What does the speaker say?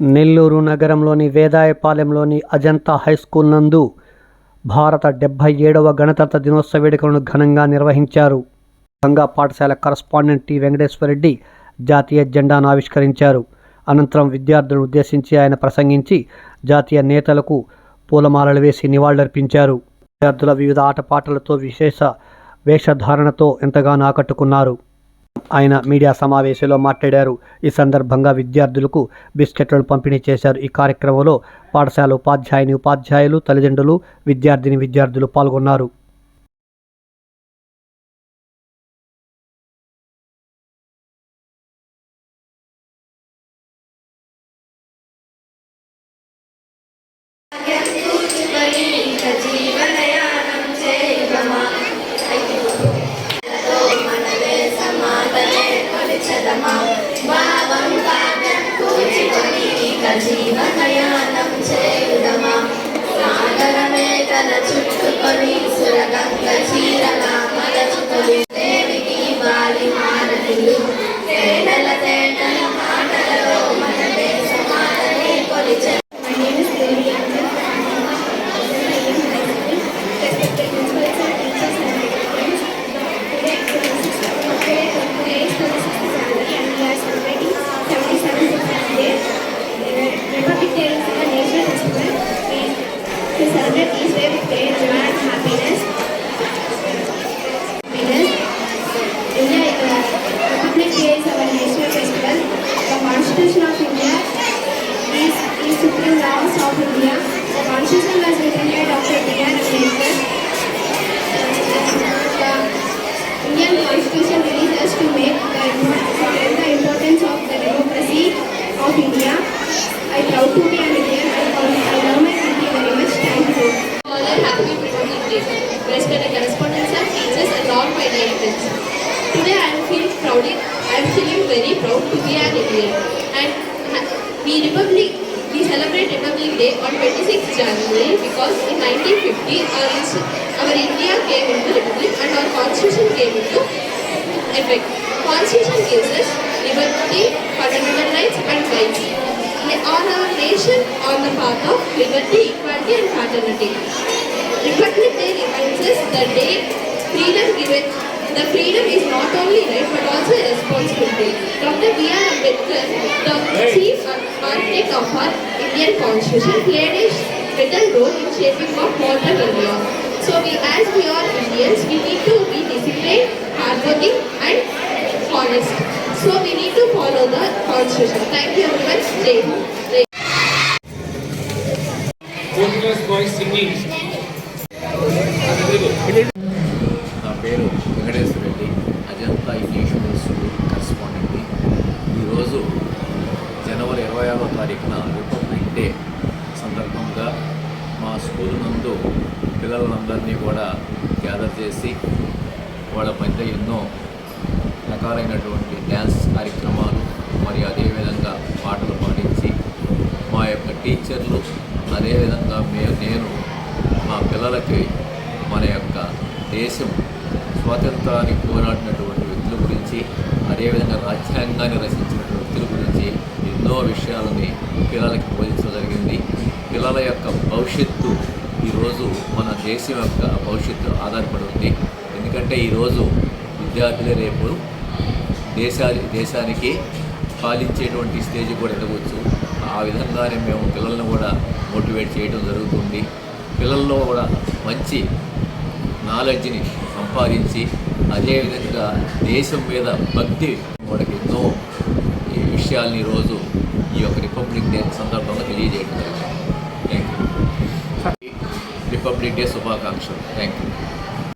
నెల్లూరు నగరంలోని వేదాయపాలెంలోని అజంతా హైస్కూల్ నందు భారత డెబ్భై ఏడవ గణతంత్ర దినోత్సవ వేడుకలను ఘనంగా నిర్వహించారు. గంగా పాఠశాల కరస్పాండెంట్ టి వెంకటేశ్వరరెడ్డి జాతీయ జెండాను ఆవిష్కరించారు. అనంతరం విద్యార్థులను ఉద్దేశించి ఆయన ప్రసంగించి జాతీయ నేతలకు పూలమాలలు వేసి నివాళులర్పించారు. విద్యార్థుల వివిధ ఆటపాటలతో విశేష వేషధారణతో ఎంతగానో ఆకట్టుకున్నారు. ఆయన మీడియా సమావేశంలో మాట్లాడారు. ఈ సందర్భంగా విద్యార్థులకు బిస్కెట్లను పంపిణీ చేశారు. ఈ కార్యక్రమంలో పాఠశాల ఉపాధ్యాయుని ఉపాధ్యాయులు తల్లిదండ్రులు విద్యార్థిని విద్యార్థులు పాల్గొన్నారు. జీవనయానం చేయుదమా? సాగరమే తన చుట్టుకొని సురగంగ చీరగా మలచుకొని of India. The constitution was written by Dr. B.R. Ambedkar. The Indian constitution really has to make the, the importance of the democracy of India. I proud to be an Indian. I, I love my country very much. Thank you. all a happy Republic Day. Respected correspondents and teachers and all my dear. Today I am feeling proud. I am feeling very proud to be an Indian. And we Republic we celebrate Republic Day on 26th January because in 1950 our, our India came into Republic and our constitution came into effect. Constitution gives us liberty, fundamental rights and rights. On our nation on the path of liberty, equality and fraternity. Republic Day reminds us the day freedom given. The freedom is not only right but also a responsibility. Dr. B. R. Ambedkar, the hey. chief architect of our Indian constitution, played a vital role in shaping our modern India. So we, as we are Indians, we need to be disciplined, hardworking and honest. So we need to follow the constitution. Thank you everyone. Stay. Portuguese boys singing. Ajanta English medium కరస్పాండెంట్ని ఈరోజు జనవరి ఇరవై ఆరో తారీఖున republic day సందర్భంగా మా school నందు పిల్లలందరినీ కూడా గ్యాదర్ చేసి వాళ్ళ మధ్య ఎన్నో రకాలైనటువంటి డ్యాన్స్ కార్యక్రమాలు మరియు అదేవిధంగా పాటలు పాడించి మా యొక్క టీచర్లు అదేవిధంగా మే నేను మా పిల్లలకి మన యొక్క దేశం స్వాతంత్రానికి పోరాడినటువంటి గురించి అదేవిధంగా రాజ్యాంగాన్ని రచించిన వ్యక్తుల గురించి ఎన్నో విషయాలని పిల్లలకి బోధించడం జరిగింది. పిల్లల యొక్క భవిష్యత్తు ఈరోజు మన దేశం యొక్క భవిష్యత్తు ఆధారపడి ఉంది. ఎందుకంటే ఈరోజు విద్యార్థులే రేపు దేశా దేశానికి పాలించేటువంటి స్టేజ్ కూడా ఎదగవచ్చు ఆ విధంగానే మేము పిల్లలను కూడా మోటివేట్ చేయడం జరుగుతుంది. పిల్లల్లో కూడా మంచి నాలెడ్జ్ని సంపాదించి అదేవిధంగా దేశం మీద భక్తి వాళ్ళకి ఎన్నో ఈ విషయాల్ని ఈరోజు ఈ యొక్క రిపబ్లిక్ డే సందర్భంగా తెలియజేయడం జరిగింది. థ్యాంక్ యూ రిపబ్లిక్ డే శుభాకాంక్షలు. Thank you